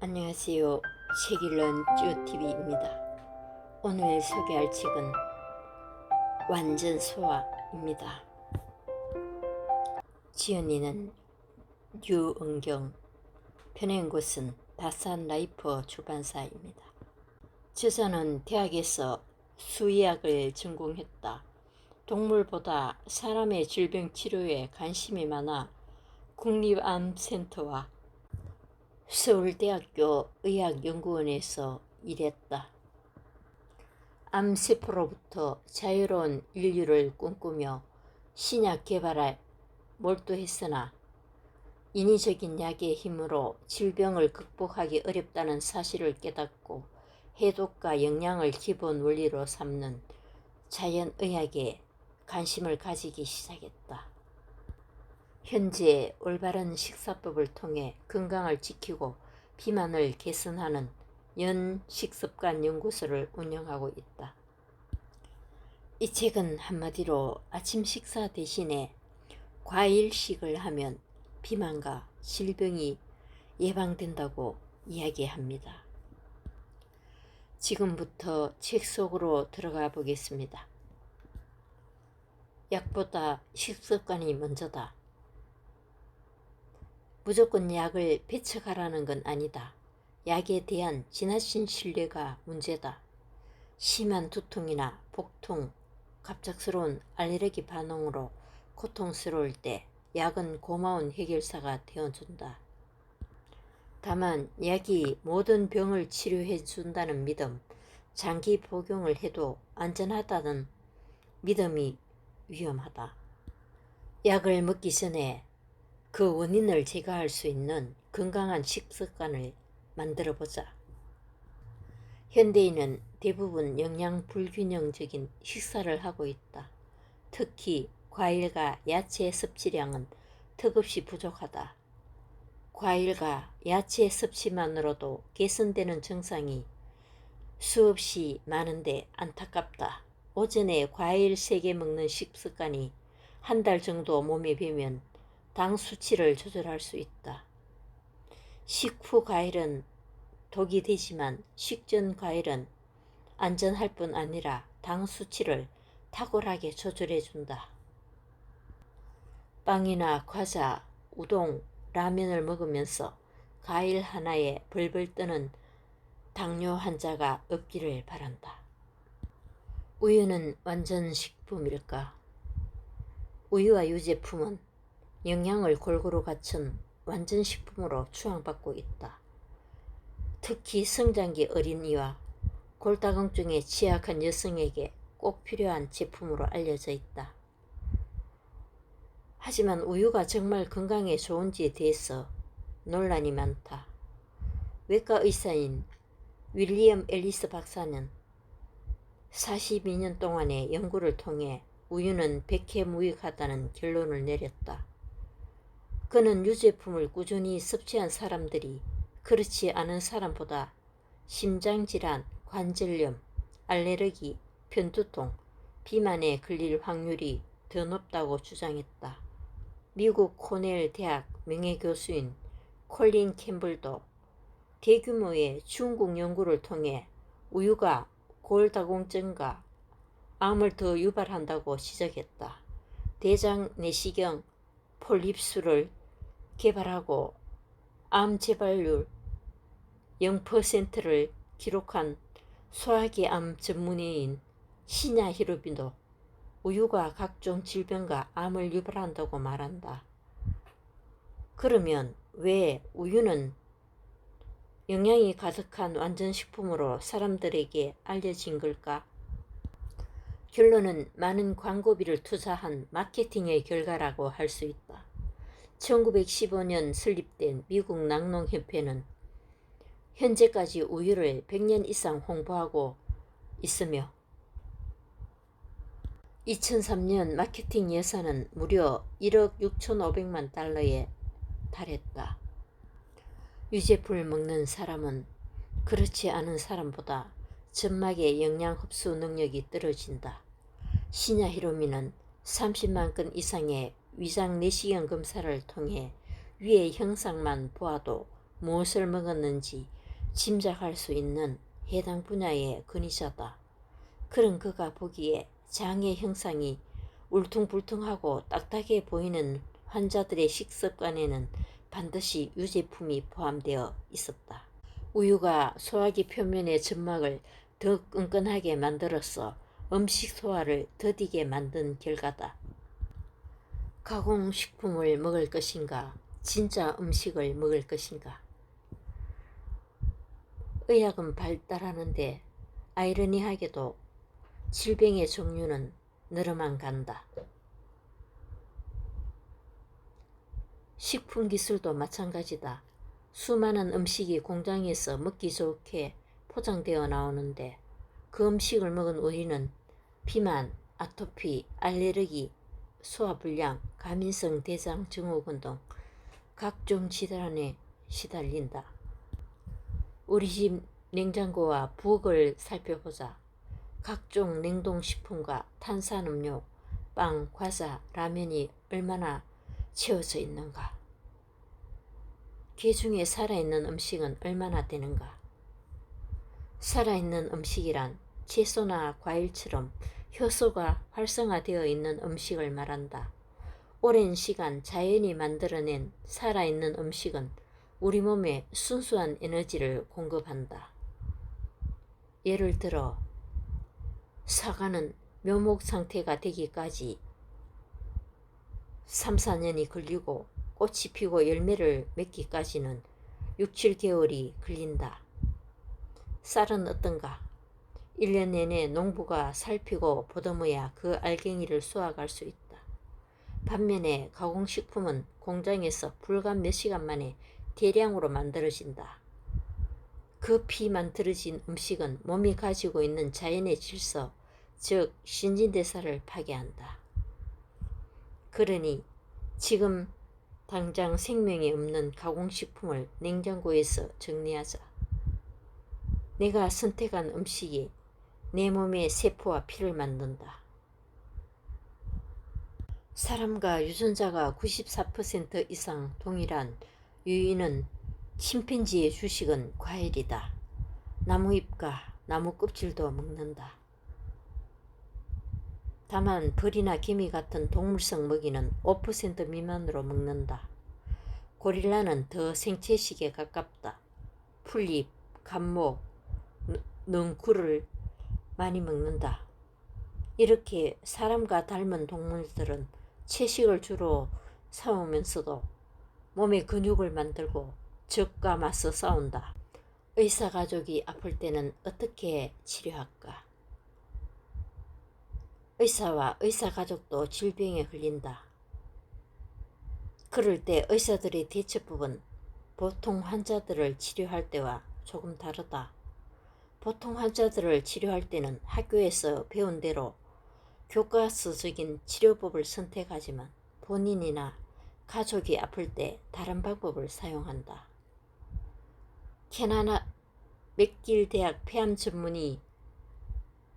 안녕하세요. 책 읽는 쭈TV입니다. 오늘 소개할 책은 완전 소화입니다. 지연이는 유은경, 편행 곳은 다산 라이프 출판사입니다. 저자는 대학에서 수의학을 전공했다. 동물보다 사람의 질병 치료에 관심이 많아 국립암센터와 서울대학교 의학연구원에서 일했다. 암세포로부터 자유로운 인류를 꿈꾸며 신약 개발에 몰두했으나 인위적인 약의 힘으로 질병을 극복하기 어렵다는 사실을 깨닫고 해독과 영양을 기본 원리로 삼는 자연의학에 관심을 가지기 시작했다. 현재 올바른 식사법을 통해 건강을 지키고 비만을 개선하는 연식습관 연구소를 운영하고 있다. 이 책은 한마디로 아침 식사 대신에 과일식을 하면 비만과 질병이 예방된다고 이야기합니다. 지금부터 책 속으로 들어가 보겠습니다. 약보다 식습관이 먼저다. 무조건 약을 배척하라는 건 아니다. 약에 대한 지나친 신뢰가 문제다. 심한 두통이나 복통, 갑작스러운 알레르기 반응으로 고통스러울 때 약은 고마운 해결사가 되어준다. 다만 약이 모든 병을 치료해 준다는 믿음, 장기 복용을 해도 안전하다는 믿음이 위험하다. 약을 먹기 전에 그 원인을 제거할 수 있는 건강한 식습관을 만들어 보자. 현대인은 대부분 영양 불균형적인 식사를 하고 있다. 특히 과일과 야채 섭취량은 턱없이 부족하다. 과일과 야채 섭취만으로도 개선되는 증상이 수없이 많은데 안타깝다. 오전에 과일 3개 먹는 식습관이 한 달 정도 몸에 배면 당 수치를 조절할 수 있다. 식후 과일은 독이 되지만 식전 과일은 안전할 뿐 아니라 당 수치를 탁월하게 조절해 준다. 빵이나 과자, 우동, 라면을 먹으면서 과일 하나에 벌벌 뜨는 당뇨 환자가 없기를 바란다. 우유는 완전 식품일까? 우유와 유제품은 영양을 골고루 갖춘 완전 식품으로 추앙받고 있다. 특히 성장기 어린이와 골다공증에 취약한 여성에게 꼭 필요한 제품으로 알려져 있다. 하지만 우유가 정말 건강에 좋은지에 대해서 논란이 많다. 외과 의사인 윌리엄 앨리스 박사는 42년 동안의 연구를 통해 우유는 백해무익하다는 결론을 내렸다. 그는 유제품을 꾸준히 섭취한 사람들이 그렇지 않은 사람보다 심장질환, 관절염, 알레르기, 편두통, 비만에 걸릴 확률이 더 높다고 주장했다. 미국 코넬 대학 명예교수인 콜린 캠블도 대규모의 중국 연구를 통해 우유가 골다공증과 암을 더 유발한다고 지적했다. 대장 내시경 폴립수를 개발하고 암 재발률 0%를 기록한 소화기 암 전문의인 시냐 히로비도 우유가 각종 질병과 암을 유발한다고 말한다. 그러면 왜 우유는 영양이 가득한 완전식품으로 사람들에게 알려진 걸까? 결론은 많은 광고비를 투자한 마케팅의 결과라고 할 수 있다. 1915년 설립된 미국 낙농협회는 현재까지 우유를 100년 이상 홍보하고 있으며 2003년 마케팅 예산은 무려 1억 6천5백만 달러에 달했다. 유제품을 먹는 사람은 그렇지 않은 사람보다 점막의 영양 흡수 능력이 떨어진다. 시냐 히로미는 30만 건 이상의 위장 내시경 검사를 통해 위의 형상만 보아도 무엇을 먹었는지 짐작할 수 있는 해당 분야의 근위자다. 그런 그가 보기에 장의 형상이 울퉁불퉁하고 딱딱해 보이는 환자들의 식습관에는 반드시 유제품이 포함되어 있었다. 우유가 소화기 표면의 점막을 더 끈끈하게 만들어서 음식 소화를 더디게 만든 결과다. 가공식품을 먹을 것인가, 진짜 음식을 먹을 것인가. 의학은 발달하는데 아이러니하게도 질병의 종류는 늘어만 간다. 식품 기술도 마찬가지다. 수많은 음식이 공장에서 먹기 좋게 포장되어 나오는데 그 음식을 먹은 우리는 비만, 아토피, 알레르기, 소화불량, 가민성 대장 증후군 등 각종 질환에 시달린다. 우리 집 냉장고와 부엌을 살펴보자. 각종 냉동식품과 탄산음료, 빵, 과자, 라면이 얼마나 채워져 있는가. 개 중에 살아있는 음식은 얼마나 되는가. 살아있는 음식이란 채소나 과일처럼 효소가 활성화되어 있는 음식을 말한다. 오랜 시간 자연이 만들어낸 살아있는 음식은 우리 몸에 순수한 에너지를 공급한다. 예를 들어 사과는 묘목 상태가 되기까지 3, 4년이 걸리고 꽃이 피고 열매를 맺기까지는 6, 7개월이 걸린다. 쌀은 어떤가? 1년 내내 농부가 살피고 보듬어야 그 알갱이를 수확할 수 있다. 반면에 가공식품은 공장에서 불과 몇 시간 만에 대량으로 만들어진다. 급히 만들어진 음식은 몸이 가지고 있는 자연의 질서, 즉 신진대사를 파괴한다. 그러니 지금 당장 생명이 없는 가공식품을 냉장고에서 정리하자. 내가 선택한 음식이 내 몸의 세포와 피를 만든다. 사람과 유전자가 94% 이상 동일한 유인은 침팬지의 주식은 과일이다. 나무잎과 나무 껍질도 먹는다. 다만 벌이나 개미 같은 동물성 먹이는 5% 미만으로 먹는다. 고릴라는 더 생채식에 가깝다. 풀잎, 감목, 능쿨을 많이 먹는다. 이렇게 사람과 닮은 동물들은 채식을 주로 사오면서도 몸에 근육을 만들고 적과 맞서 싸운다. 의사 가족이 아플 때는 어떻게 치료할까? 의사와 의사 가족도 질병에 걸린다. 그럴 때 의사들의 대처법은 보통 환자들을 치료할 때와 조금 다르다. 보통 환자들을 치료할 때는 학교에서 배운 대로 교과서적인 치료법을 선택하지만 본인이나 가족이 아플 때 다른 방법을 사용한다. 캐나다 맥길 대학 폐암 전문의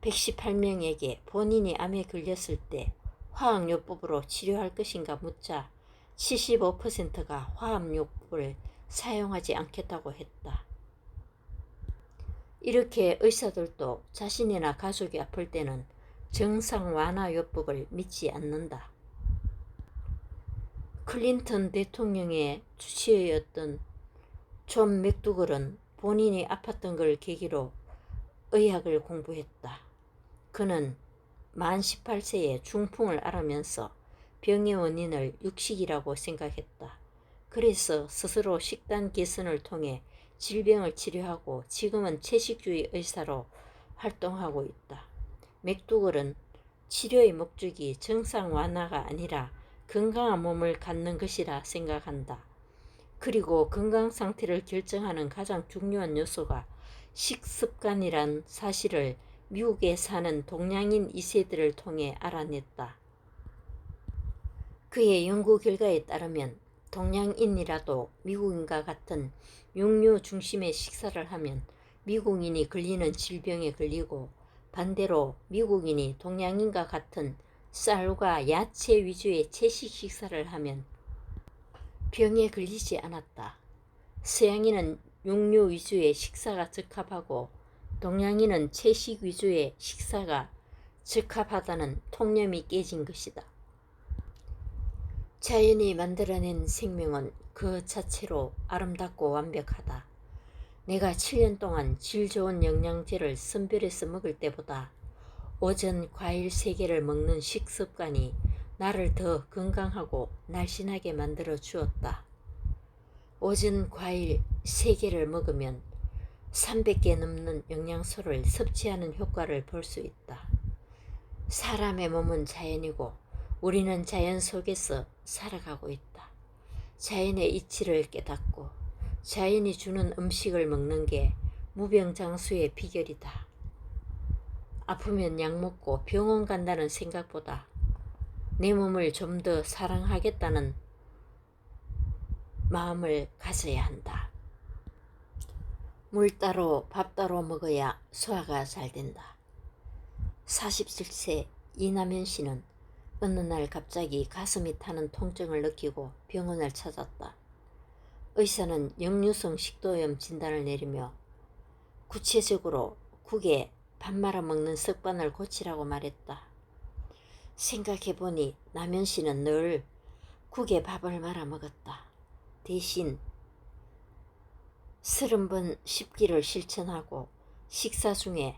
118명에게 본인이 암에 걸렸을 때 화학요법으로 치료할 것인가 묻자 75%가 화학요법을 사용하지 않겠다고 했다. 이렇게 의사들도 자신이나 가족이 아플 때는 정상 완화 요법을 믿지 않는다. 클린턴 대통령의 주치의였던 존 맥두글은 본인이 아팠던 걸 계기로 의학을 공부했다. 그는 만 18세에 중풍을 앓으면서 병의 원인을 육식이라고 생각했다. 그래서 스스로 식단 개선을 통해 질병을 치료하고 지금은 채식주의 의사로 활동하고 있다. 맥두글은 치료의 목적이 정상 완화가 아니라 건강한 몸을 갖는 것이라 생각한다. 그리고 건강 상태를 결정하는 가장 중요한 요소가 식습관이란 사실을 미국에 사는 동양인 2세들을 통해 알아냈다. 그의 연구 결과에 따르면 동양인이라도 미국인과 같은 육류 중심의 식사를 하면 미국인이 걸리는 질병에 걸리고 반대로 미국인이 동양인과 같은 쌀과 야채 위주의 채식 식사를 하면 병에 걸리지 않았다. 서양인은 육류 위주의 식사가 적합하고 동양인은 채식 위주의 식사가 적합하다는 통념이 깨진 것이다. 자연이 만들어낸 생명은 그 자체로 아름답고 완벽하다. 내가 7년 동안 질 좋은 영양제를 선별해서 먹을 때보다 오전 과일 3개를 먹는 식습관이 나를 더 건강하고 날씬하게 만들어 주었다. 오전 과일 3개를 먹으면 300개 넘는 영양소를 섭취하는 효과를 볼 수 있다. 사람의 몸은 자연이고 우리는 자연 속에서 살아가고 있다. 자연의 이치를 깨닫고 자연이 주는 음식을 먹는 게 무병장수의 비결이다. 아프면 약 먹고 병원 간다는 생각보다 내 몸을 좀 더 사랑하겠다는 마음을 가져야 한다. 물 따로 밥 따로 먹어야 소화가 잘 된다. 47세 이남현 씨는 어느 날 갑자기 가슴이 타는 통증을 느끼고 병원을 찾았다. 의사는 역류성 식도염 진단을 내리며 구체적으로 국에 밥 말아 먹는 습관을 고치라고 말했다. 생각해보니 남현 씨는 늘 국에 밥을 말아 먹었다. 대신 서른 번 씹기를 실천하고 식사 중에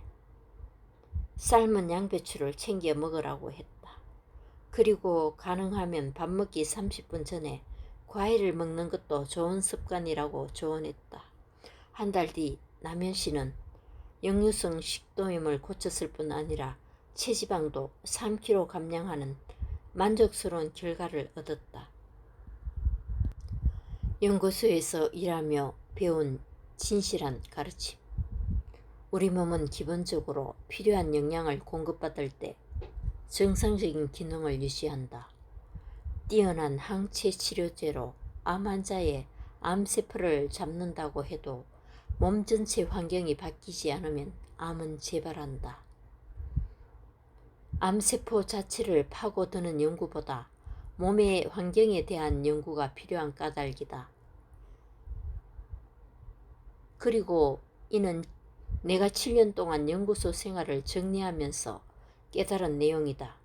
삶은 양배추를 챙겨 먹으라고 했다. 그리고 가능하면 밥 먹기 30분 전에 과일을 먹는 것도 좋은 습관이라고 조언했다. 한 달 뒤 남현 씨는 역류성 식도염을 고쳤을 뿐 아니라 체지방도 3kg 감량하는 만족스러운 결과를 얻었다. 연구소에서 일하며 배운 진실한 가르침. 우리 몸은 기본적으로 필요한 영양을 공급받을 때 정상적인 기능을 유지한다. 뛰어난 항체 치료제로 암 환자의 암세포를 잡는다고 해도 몸 전체 환경이 바뀌지 않으면 암은 재발한다. 암세포 자체를 파고드는 연구보다 몸의 환경에 대한 연구가 필요한 까닭이다. 그리고 이는 내가 7년 동안 연구소 생활을 정리하면서 깨달은 내용이다.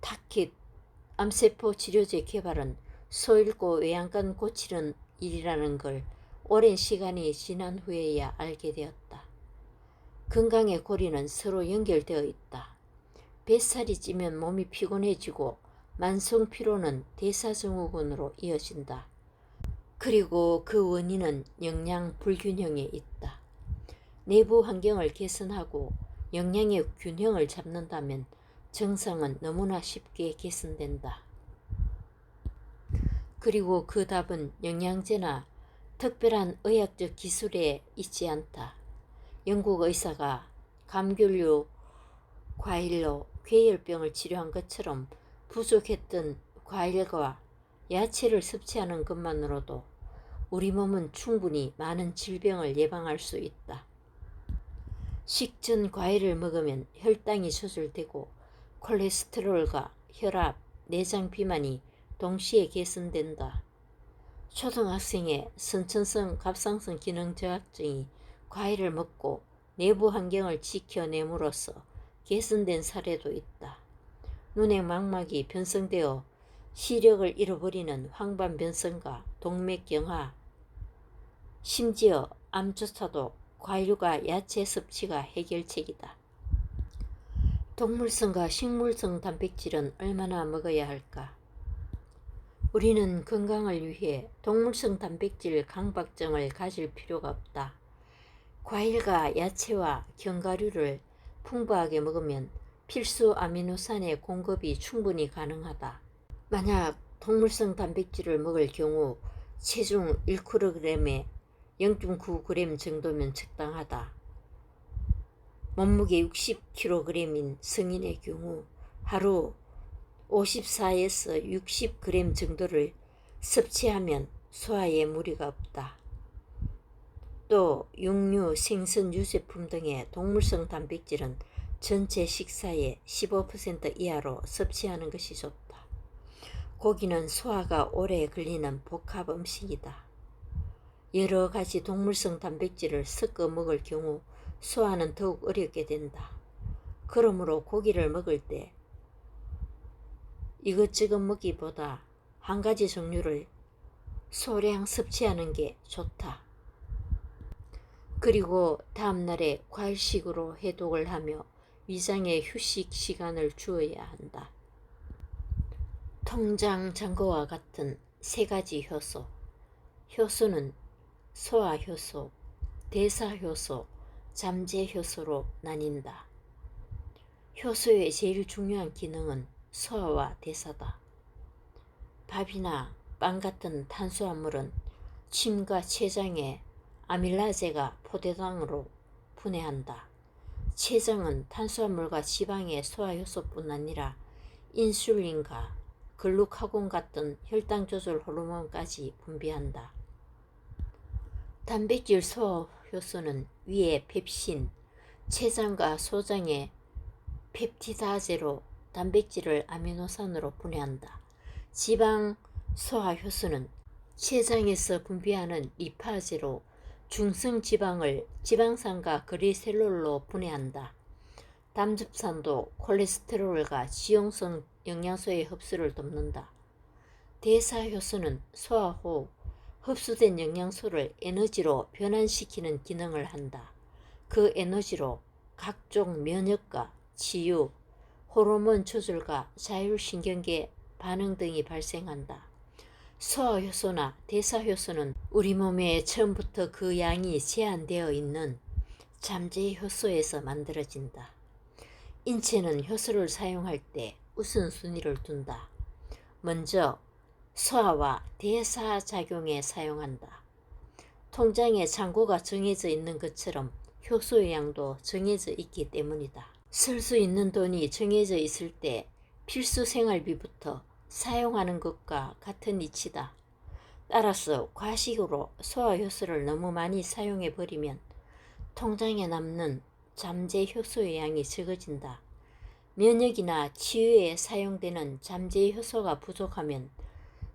타킷 암세포 치료제 개발은 소 잃고 외양간 고치는 일이라는 걸 오랜 시간이 지난 후에야 알게 되었다. 건강의 고리는 서로 연결되어 있다. 뱃살이 찌면 몸이 피곤해지고 만성 피로는 대사증후군으로 이어진다. 그리고 그 원인은 영양 불균형에 있다. 내부 환경을 개선하고 영양의 균형을 잡는다면 정상은 너무나 쉽게 개선된다. 그리고 그 답은 영양제나 특별한 의학적 기술에 있지 않다. 영국 의사가 감귤류 과일로 괴혈병을 치료한 것처럼 부족했던 과일과 야채를 섭취하는 것만으로도 우리 몸은 충분히 많은 질병을 예방할 수 있다. 식전 과일을 먹으면 혈당이 조절되고 콜레스테롤과 혈압, 내장 비만이 동시에 개선된다. 초등학생의 선천성 갑상선 기능 저하증이 과일을 먹고 내부 환경을 지켜냄으로써 개선된 사례도 있다. 눈의 망막이 변성되어 시력을 잃어버리는 황반변성과 동맥경화, 심지어 암조차도 과일과 야채 섭취가 해결책이다. 동물성과 식물성 단백질은 얼마나 먹어야 할까? 우리는 건강을 위해 동물성 단백질 강박증을 가질 필요가 없다. 과일과 야채와 견과류를 풍부하게 먹으면 필수 아미노산의 공급이 충분히 가능하다. 만약 동물성 단백질을 먹을 경우 체중 1kg에 0.9g 정도면 적당하다. 몸무게 60kg인 성인의 경우 하루 54에서 60g 정도를 섭취하면 소화에 무리가 없다. 또 육류, 생선, 유제품 등의 동물성 단백질은 전체 식사의 15% 이하로 섭취하는 것이 좋다. 고기는 소화가 오래 걸리는 복합 음식이다. 여러 가지 동물성 단백질을 섞어 먹을 경우 소화는 더욱 어렵게 된다. 그러므로 고기를 먹을 때 이것저것 먹기보다 한 가지 종류를 소량 섭취하는 게 좋다. 그리고 다음날에 과일식으로 해독을 하며 위장에 휴식 시간을 주어야 한다. 통장 잔고와 같은 세 가지 효소. 효소는 소화 효소, 대사 효소, 잠재 효소로 나뉜다. 효소의 제일 중요한 기능은 소화와 대사다. 밥이나 빵 같은 탄수화물은 침과 췌장에 아밀라제가 포대당으로 분해한다. 췌장은 탄수화물과 지방의 소화효소뿐 아니라 인슐린과 글루카곤 같은 혈당 조절 호르몬까지 분비한다. 단백질 소화 효소는 위에 펩신, 췌장과 소장의 펩티다제로 단백질을 아미노산으로 분해한다. 지방 소화 효소는 췌장에서 분비하는 리파제로 중성 지방을 지방산과 그리셀롤로 분해한다. 담즙산도 콜레스테롤과 지용성 영양소의 흡수를 돕는다. 대사 효소는 소화 후 흡수된 영양소를 에너지로 변환시키는 기능을 한다. 그 에너지로 각종 면역과 치유, 호르몬 조절과 자율신경계 반응 등이 발생한다. 소화효소나 대사효소는 우리 몸에 처음부터 그 양이 제한되어 있는 잠재 효소에서 만들어진다. 인체는 효소를 사용할 때 우선순위를 둔다. 먼저 소화와 대사 작용에 사용한다. 통장에 잔고가 정해져 있는 것처럼 효소의 양도 정해져 있기 때문이다. 쓸 수 있는 돈이 정해져 있을 때 필수 생활비부터 사용하는 것과 같은 이치다. 따라서 과식으로 소화효소를 너무 많이 사용해 버리면 통장에 남는 잠재 효소의 양이 적어진다. 면역이나 치유에 사용되는 잠재 효소가 부족하면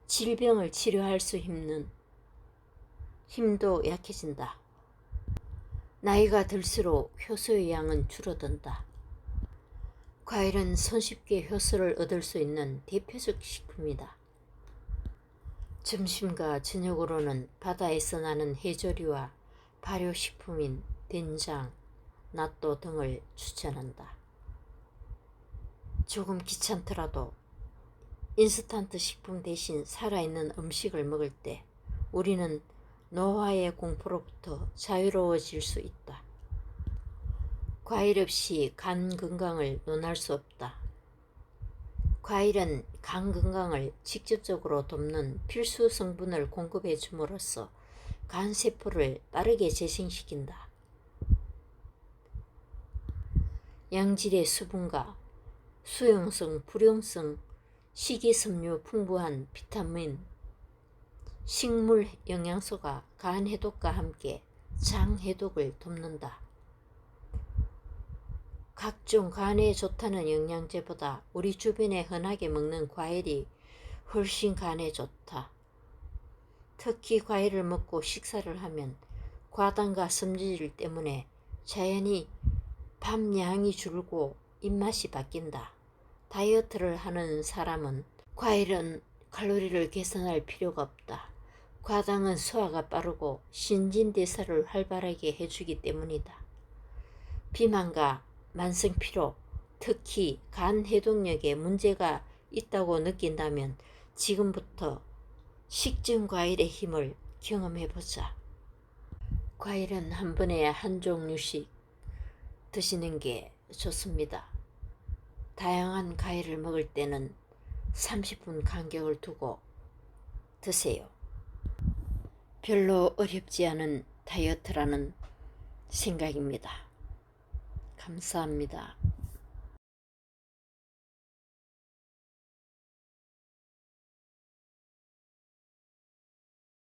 질병을 치료할 수 있는 힘도 약해진다. 나이가 들수록 효소의 양은 줄어든다. 과일은 손쉽게 효소를 얻을 수 있는 대표적 식품이다. 점심과 저녁으로는 바다에서 나는 해조류와 발효식품인 된장, 낫또 등을 추천한다. 조금 귀찮더라도 인스턴트 식품 대신 살아있는 음식을 먹을 때 우리는 노화의 공포로부터 자유로워질 수 있다. 과일 없이 간 건강을 논할 수 없다. 과일은 간 건강을 직접적으로 돕는 필수 성분을 공급해 줌으로써 간 세포를 빠르게 재생시킨다. 양질의 수분과 수용성, 불용성, 식이섬유 풍부한 비타민, 식물 영양소가 간 해독과 함께 장 해독을 돕는다. 각종 간에 좋다는 영양제보다 우리 주변에 흔하게 먹는 과일이 훨씬 간에 좋다. 특히 과일을 먹고 식사를 하면 과당과 섬유질 때문에 자연히 밤 양이 줄고 입맛이 바뀐다. 다이어트를 하는 사람은 과일은 칼로리를 계산할 필요가 없다. 과당은 소화가 빠르고 신진대사를 활발하게 해주기 때문이다. 비만과 만성 피로, 특히 간 해독력에 문제가 있다고 느낀다면 지금부터 식전 과일의 힘을 경험해 보자. 과일은 한 번에 한 종류씩 드시는 게 좋습니다. 다양한 과일을 먹을 때는 30분 간격을 두고 드세요. 별로 어렵지 않은 다이어트라는 생각입니다. 감사합니다.